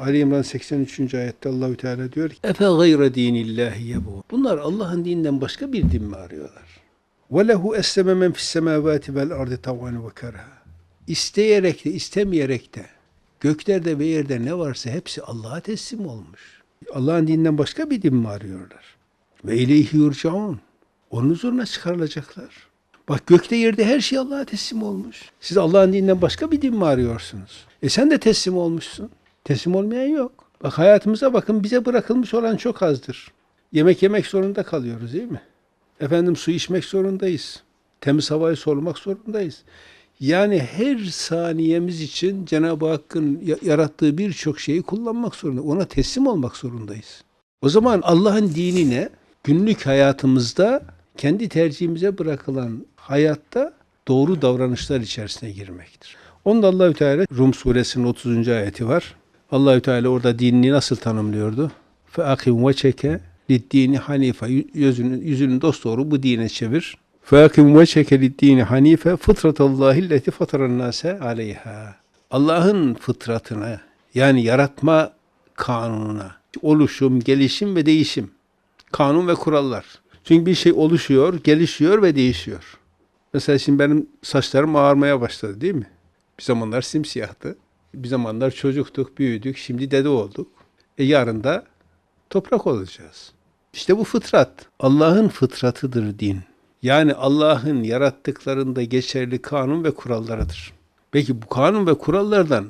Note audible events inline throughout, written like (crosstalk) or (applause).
Ali İmran 83. ayette Allahü Teala diyor ki: "Efe gayre dinillahi yebu." Bunlar Allah'ın dininden başka bir din mi arıyorlar? Ve lehu esleme men fis semavati vel ardı tavvan ve kerha. İsteyerek de istemeyerek de göklerde ve yerde ne varsa hepsi Allah'a teslim olmuş. Allah'ın dininden başka bir din mi arıyorlar? Ve ileyhi yurcaun. Onun huzuruna çıkarılacaklar. Bak gökte yerde her şey Allah'a teslim olmuş. Siz Allah'ın dininden başka bir din mi arıyorsunuz? E sen de teslim olmuşsun. Teslim olmayan yok. Bak hayatımıza bakın bize bırakılmış olan çok azdır. Yemek yemek zorunda kalıyoruz değil mi? Efendim su içmek zorundayız. Temiz havayı solumak zorundayız. Yani her saniyemiz için Cenab-ı Hakk'ın ya- yarattığı birçok şeyi kullanmak zorunda. Ona teslim olmak zorundayız. O zaman Allah'ın dinine günlük hayatımızda kendi tercihimize bırakılan hayatta doğru davranışlar içerisine girmektir. Onda Allahü Teala Rum suresinin 30. ayeti var. Allahü Teala orada dinini nasıl tanımlıyordu? Fe akim ve çeke dini hanife yüzünü yüzünü dosdoğru bu dine çevir. Fe akim ve çeke dini hanife fıtratallahi leti fataran nase aleyha. Allah'ın fıtratına yani yaratma kanununa oluşum, gelişim ve değişim. Kanun ve kurallar. Çünkü bir şey oluşuyor, gelişiyor ve değişiyor. Mesela şimdi benim saçlarım ağarmaya başladı değil mi? Bir zamanlar simsiyahtı. Bir zamanlar çocuktuk, büyüdük, şimdi dede olduk. E yarın da toprak olacağız. İşte bu fıtrat. Allah'ın fıtratıdır din. Yani Allah'ın yarattıklarında geçerli kanun ve kurallarıdır. Peki bu kanun ve kurallardan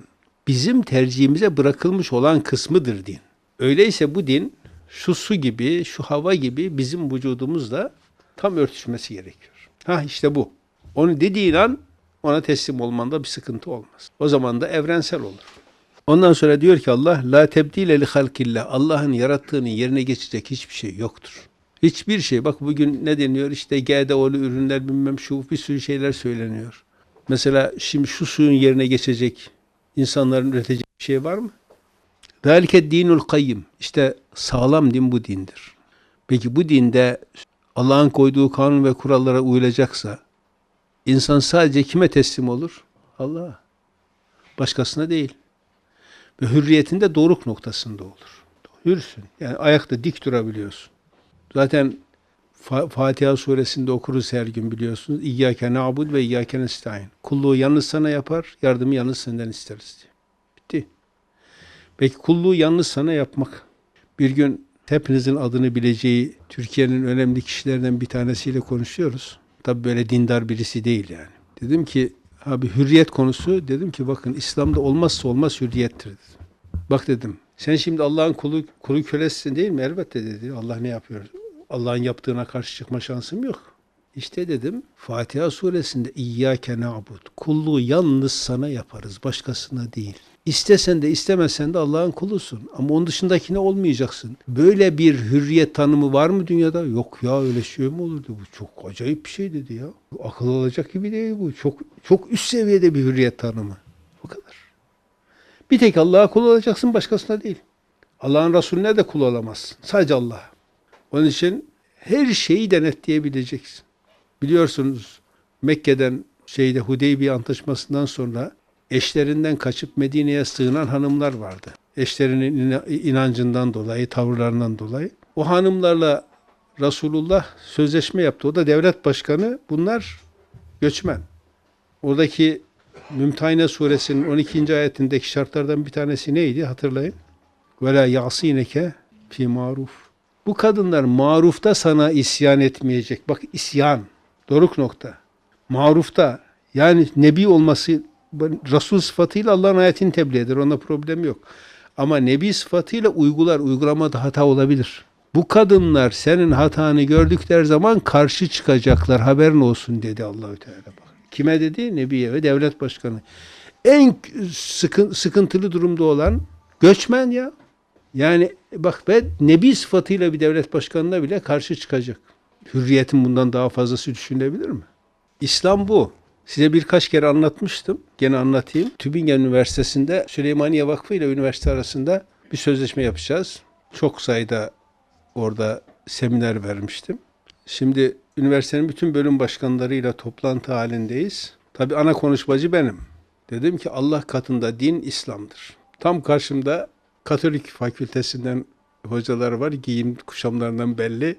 bizim tercihimize bırakılmış olan kısmıdır din. Öyleyse bu din şu su gibi, şu hava gibi bizim vücudumuzla tam örtüşmesi gerekiyor. Ha işte bu. Onu dediğin an ona teslim olmanda bir sıkıntı olmaz. O zaman da evrensel olur. Ondan sonra diyor ki Allah la tebdile li halkillah. Allah'ın yarattığını yerine geçecek hiçbir şey yoktur. Hiçbir şey. Bak bugün ne deniyor? İşte GDO'lu ürünler bilmem şu bir sürü şeyler söyleniyor. Mesela şimdi şu suyun yerine geçecek insanların üreteceği bir şey var mı? Zalike dinul kayyim. İşte sağlam din bu dindir. Peki bu dinde Allah'ın koyduğu kanun ve kurallara uyulacaksa insan sadece kime teslim olur? Allah'a. Başkasına değil. Ve hürriyetinde doruk noktasında olur. Hürsün. Yani ayakta dik durabiliyorsun. Zaten Fa- Fatiha suresinde okuruz her gün biliyorsunuz. İyyâke na'bud ve iyyâke nestaîn. Kulluğu yalnız sana yapar, yardımı yalnız senden isteriz diye. Bitti. Peki kulluğu yalnız sana yapmak. Bir gün hepinizin adını bileceği Türkiye'nin önemli kişilerden bir tanesiyle konuşuyoruz. Tabi böyle dindar birisi değil yani. Dedim ki abi hürriyet konusu dedim ki bakın İslam'da olmazsa olmaz hürriyettir dedim. Bak dedim sen şimdi Allah'ın kulu, kulu kölesisin değil mi? Elbette dedi. Allah ne yapıyor? Allah'ın yaptığına karşı çıkma şansım yok. İşte dedim Fatiha suresinde İyyâke na'bud. Kulluğu yalnız sana yaparız. Başkasına değil. İstesen de istemesen de Allah'ın kulusun. Ama onun dışındakine olmayacaksın. Böyle bir hürriyet tanımı var mı dünyada? Yok ya öyle şey mi olurdu? Bu çok acayip bir şey dedi ya. Bu akıl alacak gibi değil bu. Çok çok üst seviyede bir hürriyet tanımı. Bu kadar. Bir tek Allah'a kul olacaksın başkasına değil. Allah'ın Resulüne de kul olamazsın. Sadece Allah'a. Onun için her şeyi denetleyebileceksin. Biliyorsunuz Mekke'den şeyde Hudeybiye antlaşmasından sonra eşlerinden kaçıp Medine'ye sığınan hanımlar vardı. Eşlerinin ina- inancından dolayı, tavırlarından dolayı. O hanımlarla Resulullah sözleşme yaptı. O da devlet başkanı. Bunlar göçmen. Oradaki Mümtehine suresinin 12. ayetindeki şartlardan bir tanesi neydi? Hatırlayın. Ve la yasineke fi maruf. Bu kadınlar marufta sana isyan etmeyecek. Bak isyan. Doruk nokta. Marufta yani nebi olması Resul sıfatıyla Allah'ın ayetini tebliğ eder. Onda problem yok. Ama nebi sıfatıyla uygular. Uygulamada hata olabilir. Bu kadınlar senin hatanı gördükleri zaman karşı çıkacaklar. Haberin olsun dedi Allahü Teala. Kime dedi? Nebiye ve devlet başkanı. En sıkın, sıkıntılı durumda olan göçmen ya. Yani bak ben nebi sıfatıyla bir devlet başkanına bile karşı çıkacak. Hürriyetin bundan daha fazlası düşünülebilir mi? İslam bu. Size birkaç kere anlatmıştım. Gene anlatayım. Tübingen Üniversitesi'nde Süleymaniye Vakfı ile üniversite arasında bir sözleşme yapacağız. Çok sayıda orada seminer vermiştim. Şimdi üniversitenin bütün bölüm başkanlarıyla toplantı halindeyiz. Tabii ana konuşmacı benim. Dedim ki Allah katında din İslam'dır. Tam karşımda Katolik fakültesinden hocalar var. Giyim kuşamlarından belli.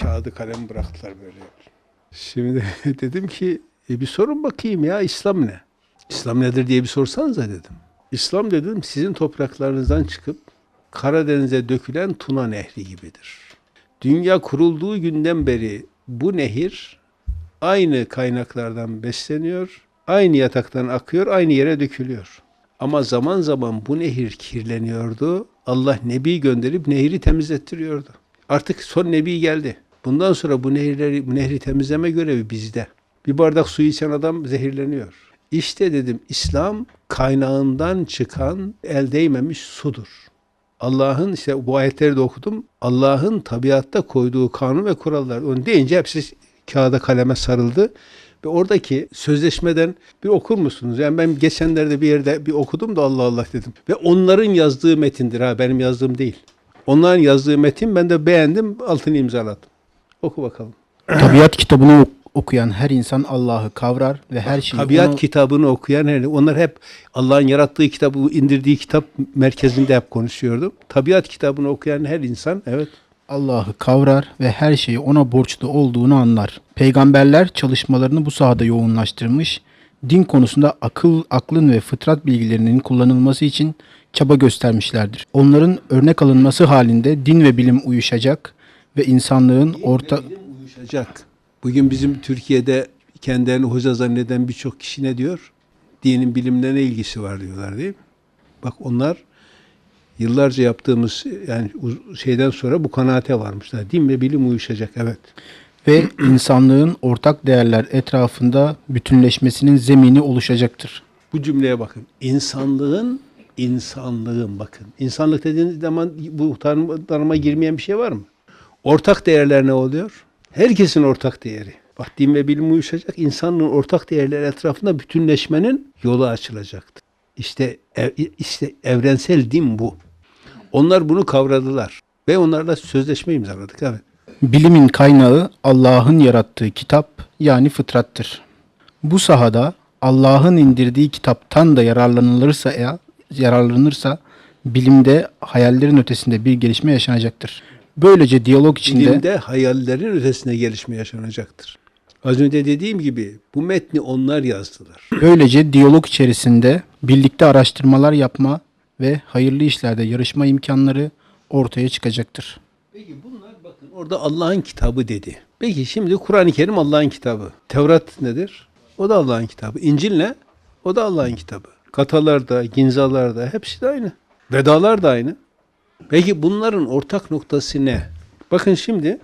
Kağıdı kalem bıraktılar böyle. Şimdi (laughs) dedim ki e bir sorun bakayım ya İslam ne? İslam nedir diye bir sorsanıza dedim. İslam dedim sizin topraklarınızdan çıkıp Karadeniz'e dökülen Tuna Nehri gibidir. Dünya kurulduğu günden beri bu nehir aynı kaynaklardan besleniyor, aynı yataktan akıyor, aynı yere dökülüyor. Ama zaman zaman bu nehir kirleniyordu. Allah nebi gönderip nehri temizlettiriyordu. Artık son nebi geldi. Bundan sonra bu nehirleri, bu nehri temizleme görevi bizde. Bir bardak su içen adam zehirleniyor. İşte dedim İslam kaynağından çıkan el değmemiş sudur. Allah'ın işte bu ayetleri de okudum. Allah'ın tabiatta koyduğu kanun ve kurallar. Onu deyince hepsi kağıda kaleme sarıldı. Ve oradaki sözleşmeden bir okur musunuz? Yani ben geçenlerde bir yerde bir okudum da Allah Allah dedim. Ve onların yazdığı metindir ha benim yazdığım değil. Onların yazdığı metin ben de beğendim altını imzaladım. Oku bakalım. Tabiat kitabını okuyan her insan Allah'ı kavrar ve her şeyi Tabiat ona- kitabını okuyan her onlar hep Allah'ın yarattığı kitabı, indirdiği kitap merkezinde hep konuşuyordum. Tabiat kitabını okuyan her insan evet Allah'ı kavrar ve her şeyi ona borçlu olduğunu anlar. Peygamberler çalışmalarını bu sahada yoğunlaştırmış, din konusunda akıl, aklın ve fıtrat bilgilerinin kullanılması için çaba göstermişlerdir. Onların örnek alınması halinde din ve bilim uyuşacak ve insanlığın orta uyuşacak. Bugün bizim Türkiye'de kendilerini hoca zanneden birçok kişi ne diyor? Dinin bilimle ne ilgisi var diyorlar değil mi? Bak onlar yıllarca yaptığımız yani şeyden sonra bu kanaate varmışlar. Din ve bilim uyuşacak evet. ve insanlığın ortak değerler etrafında bütünleşmesinin zemini oluşacaktır. Bu cümleye bakın. İnsanlığın, insanlığın bakın. İnsanlık dediğiniz zaman bu tanıma girmeyen bir şey var mı? Ortak değerler ne oluyor? Herkesin ortak değeri. Bak din ve bilim uyuşacak. İnsanlığın ortak değerleri etrafında bütünleşmenin yolu açılacaktır. İşte, ev- işte evrensel din bu. Onlar bunu kavradılar. Ve onlarla sözleşme imzaladık. Evet. Bilimin kaynağı Allah'ın yarattığı kitap yani fıtrattır. Bu sahada Allah'ın indirdiği kitaptan da yararlanılırsa eğer, yararlanırsa bilimde hayallerin ötesinde bir gelişme yaşanacaktır. Böylece diyalog içinde Bilimde hayallerin ötesine gelişme yaşanacaktır. Az önce dediğim gibi bu metni onlar yazdılar. (clears throat) böylece diyalog içerisinde birlikte araştırmalar yapma ve hayırlı işlerde yarışma imkanları ortaya çıkacaktır. Peki bunlar bakın orada Allah'ın kitabı dedi. Peki şimdi Kur'an-ı Kerim Allah'ın kitabı. Tevrat nedir? O da Allah'ın kitabı. İncil ne? O da Allah'ın kitabı. Katalar da, ginzalar da hepsi de aynı. Vedalar da aynı. Peki bunların ortak noktası ne? Bakın şimdi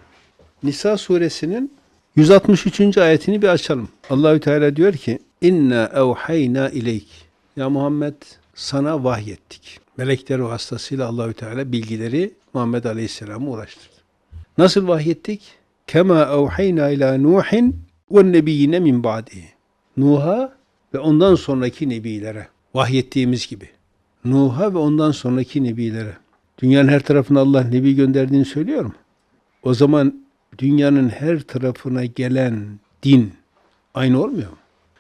Nisa suresinin 163. ayetini bir açalım. Allahü Teala diyor ki: "İnna evhayna ileyk." Ya Muhammed sana vahyettik. Melekler vasıtasıyla Allahü Teala bilgileri Muhammed Aleyhisselam'a ulaştırdı. Nasıl vahyettik? Kema evhayna ila Nuhin ve nebiyyine min ba'dihi. Nuh'a ve ondan sonraki nebilere vahyettiğimiz gibi. Nuh'a ve ondan sonraki nebilere. Dünyanın her tarafına Allah nebi gönderdiğini söylüyor mu? O zaman dünyanın her tarafına gelen din aynı olmuyor mu?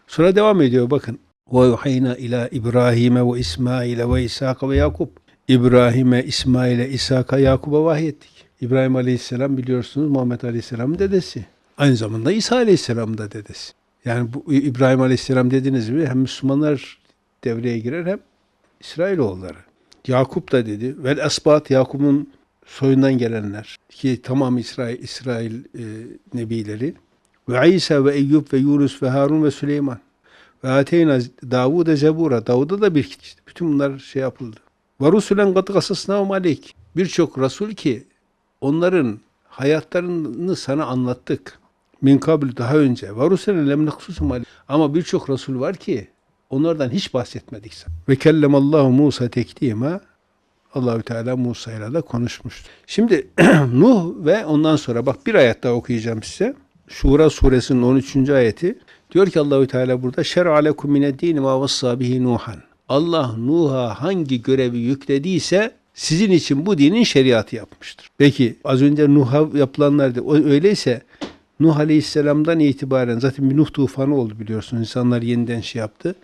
Sonra devam ediyor bakın. Yuhayna ila İbrahim'e ve İsmail'e ve İshak'a ve Yakup. İbrahim'e, İsmail'e, İshak'a, Yakub'a vahyettik. İbrahim Aleyhisselam biliyorsunuz Muhammed Aleyhisselam'ın dedesi. Aynı zamanda İsa Aleyhisselam'ın da dedesi. Yani bu İbrahim Aleyhisselam dediğiniz gibi hem Müslümanlar devreye girer hem İsrailoğulları. Yakup da dedi. Vel esbat Yakup'un soyundan gelenler ki tamam İsrail, İsrail e, nebileri. Ve İsa ve Eyyub ve Yunus ve Harun ve Süleyman. Ve ateyna Davud'a zebura. Davud'a da bir. İşte bütün bunlar şey yapıldı. Ve rusulen kat aleyk. Birçok Resul ki onların hayatlarını sana anlattık. Min kabl daha önce. Ve rusulen lem. Ama birçok Resul var ki onlardan hiç bahsetmedik. Ve kellemallahu Musa teklima. Allahü Teala Musa ile de konuşmuştu. Şimdi (clears throat) Nuh ve ondan sonra bak bir ayet daha okuyacağım size. Şura suresinin 13. ayeti. Diyor ki Allahü Teala burada şer alekum mine din ma vassa bihi Nuhan. Allah Nuh'a hangi görevi yüklediyse sizin için bu dinin şeriatı yapmıştır. Peki az önce Nuh'a yapılanlar öyleyse Nuh Aleyhisselam'dan itibaren zaten bir Nuh tufanı oldu biliyorsunuz. İnsanlar yeniden şey yaptı.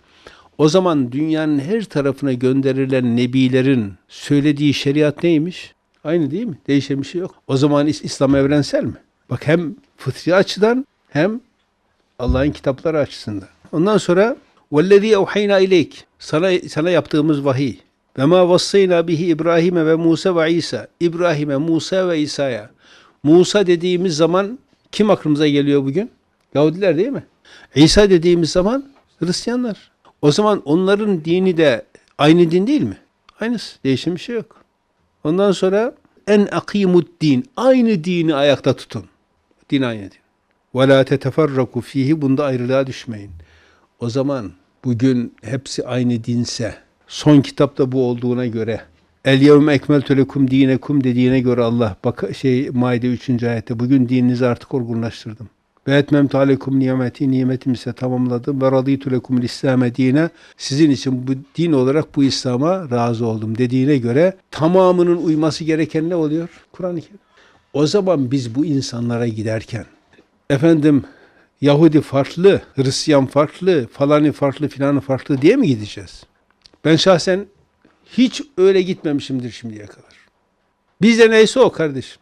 O zaman dünyanın her tarafına gönderilen nebilerin söylediği şeriat neymiş? Aynı değil mi? Değişen bir şey yok. O zaman İslam evrensel mi? Bak hem fıtri açıdan hem Allah'ın kitapları açısından. Ondan sonra vellezî evhayna ileyk sana sana yaptığımız vahiy ve ma vassayna bihi İbrahim'e ve Musa ve İsa İbrahim'e Musa ve İsa'ya Musa dediğimiz zaman kim aklımıza geliyor bugün? Yahudiler değil mi? İsa dediğimiz zaman Hristiyanlar. O zaman onların dini de aynı din değil mi? Aynısı. Değişen bir şey yok. Ondan sonra en akimud din. Aynı dini ayakta tutun. Din aynı din. Ve la teteferraku fihi. Bunda ayrılığa düşmeyin. O zaman bugün hepsi aynı dinse, son kitapta bu olduğuna göre, El yevme ekmeltü lekum dinekum dediğine göre Allah bak şey Maide 3. ayette bugün dininizi artık olgunlaştırdım. Ve etmemtu alekum nimeti nimetimi size tamamladım ve radîtü lekum İslam'e dine sizin için bu din olarak bu İslam'a razı oldum dediğine göre tamamının uyması gereken ne oluyor? Kur'an-ı Kerim. O zaman biz bu insanlara giderken efendim Yahudi farklı, Hristiyan farklı, falanı farklı, filanı farklı diye mi gideceğiz? Ben şahsen hiç öyle gitmemişimdir şimdiye kadar. Bizde neyse o kardeşim.